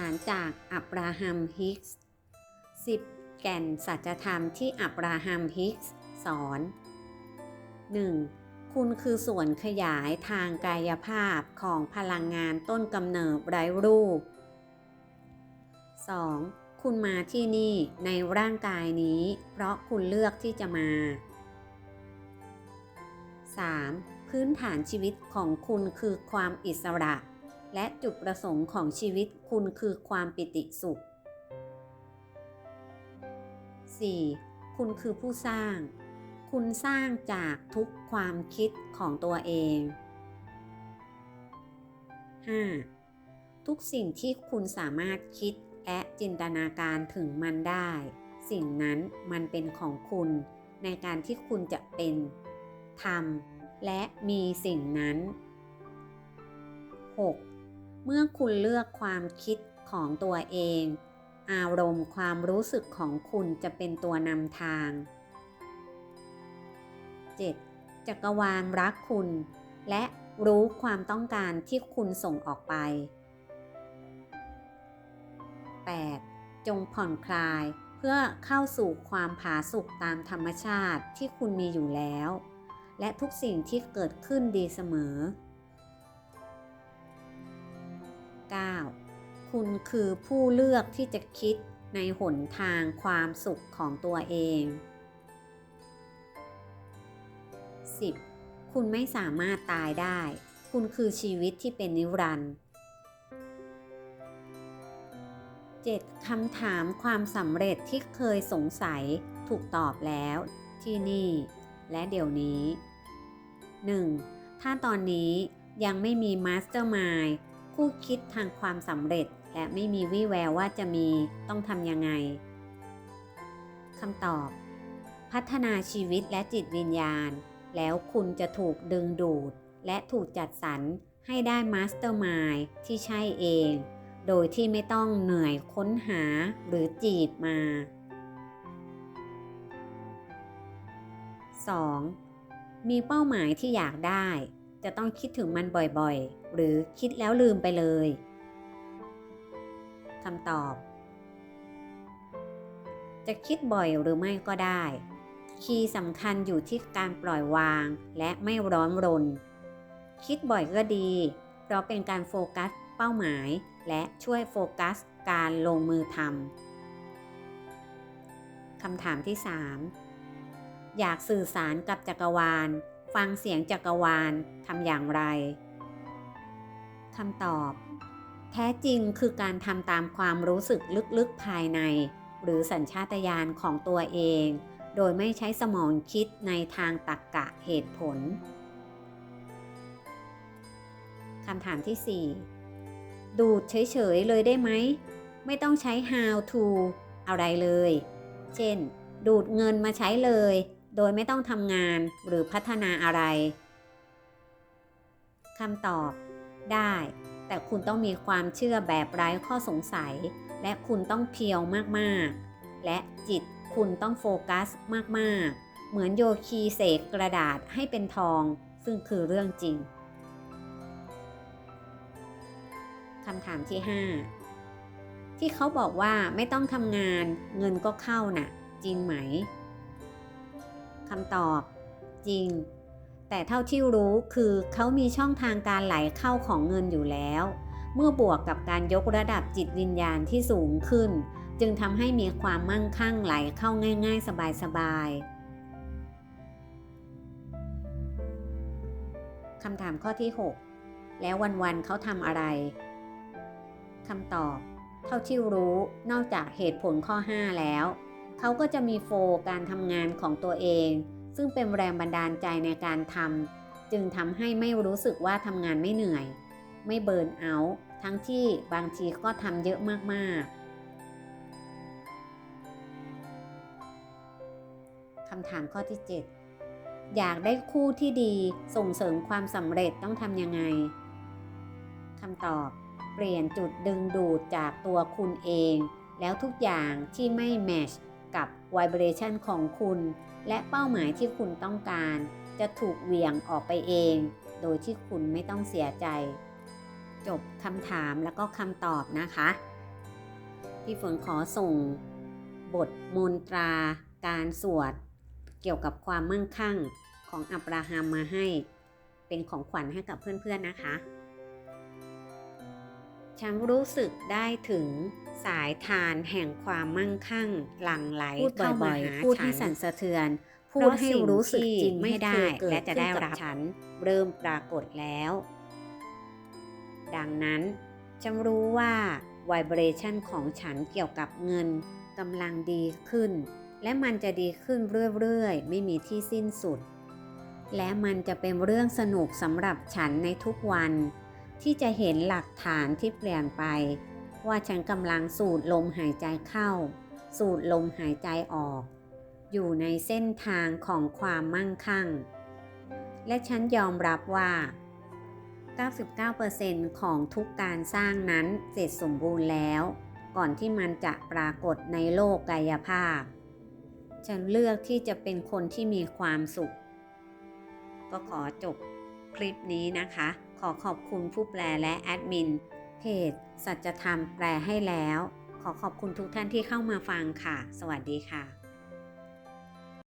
ารจากอับราฮัมฮิกส์ 10 แก่นสัจธรรมที่อับราฮัมฮิกส์สอน 1. คุณคือส่วนขยายทางกายภาพของพลังงานต้นกำเนิดไร้รูป 2. คุณมาที่นี่ในร่างกายนี้ เพราะคุณเลือกที่จะมา 3. พื้นฐานชีวิตของคุณคือความอิสระ และจุดประสงค์ของชีวิตคุณคือความปิติสุข 4. คุณคือผู้สร้าง คุณสร้างจากทุกความคิดของตัวเอง 5. ทุกสิ่งที่คุณสามารถคิดและจินตนาการถึงมันได้ สิ่งนั้นมันเป็นของคุณ ในการที่คุณจะเป็นทำและมีสิ่งนั้น 6. เมื่อคุณเลือกความคิดของตัวเอง อารมณ์ความรู้สึกของคุณจะเป็นตัวนำทาง 7. จักรวาลรักคุณ และรู้ความต้องการที่คุณส่งออกไป 8. จงผ่อนคลายเพื่อเข้าสู่ความผาสุกตามธรรมชาติที่คุณมีอยู่แล้ว และทุกสิ่งที่เกิดขึ้นดีเสมอ 9. คุณคือผู้เลือกที่จะคิดในหนทางความสุขของตัวเอง 10. คุณไม่สามารถตายได้ คุณคือชีวิตที่เป็นนิรันดร์ 7. คำถามความสำเร็จที่เคยสงสัยถูกตอบแล้ว ที่นี่ และเดี๋ยวนี้ 1. ถ้าตอนนี้ยังไม่มีมาสเตอร์มาย คู่คิดทางความสำเร็จ และไม่มีวี่แววว่าจะมีต้องทำยังไงคำตอบ พัฒนาชีวิตและจิตวิญญาณ แล้วคุณจะถูกดึงดูด และถูกจัดสรรให้ได้มาสเตอร์มายที่ใช่เอง โดยที่ไม่ต้องเหนื่อยค้นหาหรือจีบมา 2. มีเป้าหมายที่อยากได้ จะต้องคิดถึงมันบ่อยๆ หรือคิดแล้วลืมไปเลยคำตอบ จะคิดบ่อยหรือไม่ก็ได้ คีย์สำคัญอยู่ที่การปล่อยวางและไม่ร้อนรน คิดบ่อยก็ดี เพราะเป็นการโฟกัสเป้าหมาย และช่วยโฟกัสการลงมือทำคำถามที่ 3 อยากสื่อสารกับจักรวาล ฟังเสียงจักรวาลทำอย่างไรคำตอบ แท้จริงคือการทำตามความรู้สึกลึกๆภายใน หรือสัญชาตญาณของตัวเอง โดยไม่ใช้สมองคิดในทางตรรกกะเหตุผลคำถามที่ 4 ดูดเฉยๆเลยได้ไหม ไม่ต้องใช้ how to อะไรเลย เช่น ดูดเงินมาใช้เลย โดยไม่ต้องทำงานหรือพัฒนาอะไรคำตอบได้ แต่คุณต้องมีความเชื่อแบบไร้ข้อสงสัย และคุณต้องเพียวมากๆ และจิตคุณต้องโฟกัสมากๆ เหมือนโยคีเสกกระดาษให้เป็นทอง ซึ่งคือเรื่องจริงคำถามที่ 5 ที่เขาบอกว่าไม่ต้องทำงานเงินก็เข้านะ่ะ จริงไหม คำตอบ จริง แต่เท่าที่รู้คือเขามีช่องทางการไหลเข้าของเงินอยู่แล้ว เมื่อบวกกับการยกระดับจิตวิญญาณที่สูงขึ้น จึงทำให้มีความมั่งคั่งไหลเข้าง่าย ๆ สบายๆคำถามข้อที่ 6 แล้ววันๆเขาทำอะไรคำตอบ เท่าที่รู้นอกจากเหตุผลข้อ 5 แล้ว เขาก็จะมีโฟการทำงานของตัวเอง ซึ่งเป็นแรงบันดาลใจในการทำจึงทำให้ไม่รู้สึกว่าทำงานไม่เหนื่อย ไม่เบิร์นเอาท์ทั้งที่บางทีก็ทำเยอะมากๆคำถามข้อที่ 7 อยากได้คู่ที่ดีส่งเสริมความสำเร็จต้องทำยังไงคำตอบเปลี่ยนจุดดึงดูดจากตัวคุณเอง แล้วทุกอย่างที่ไม่แมช กับไวเบรชันของคุณ และเป้าหมายที่คุณต้องการ จะถูกเหวี่ยงออกไปเอง โดยที่คุณไม่ต้องเสียใจ จบคำถามแล้วก็คำตอบนะคะ พี่ฝนขอส่ง บทมนตราการสวด เกี่ยวกับความมั่งคั่งของอับราฮัมมาให้ เป็นของขวัญให้กับเพื่อนๆนะคะ ฉันรู้สึกได้ถึงสายทานแห่งความมั่งคั่ง หลั่งไหลพูดเข้าบ่มาอยๆหาพูดฉัให้นสั่นสะเทือนพูพูดดให้ให้รู้รู้สึสึกกจจริริงงไม่ไม่ได้ได้และและจะจะได้ได้รัรับบฉัฉันนเริ่มปรากฏแล้ว ดังนั้นฉันรู้ว่าไวเบรชันของฉันเกี่ยวกับเงินกำลังดีขึ้น และมันจะดีขึ้นเรื่อยๆ ไม่มีที่สิ้นสุด และมันจะเป็นเรื่องสนุกสำหรับฉันในทุกวัน ที่จะเห็นหลักฐานที่เปลี่ยนไป ว่าฉันกำลังสูดลมหายใจเข้า สูดลมหายใจออก อยู่ในเส้นทางของความมั่งคั่ง และฉันยอมรับว่า 99%ของทุกการสร้างนั้นเสร็จสมบูรณ์แล้ว ก่อนที่มันจะปรากฏในโลกกายภาพ ฉันเลือกที่จะเป็นคนที่มีความสุข ก็ขอจบ คลิปนี้นะคะ ขอขอบคุณผู้แปลและแอดมิน เพจ สัจธรรมแปลให้แล้ว ขอขอบคุณทุกท่านที่เข้ามาฟังค่ะ สวัสดีค่ะ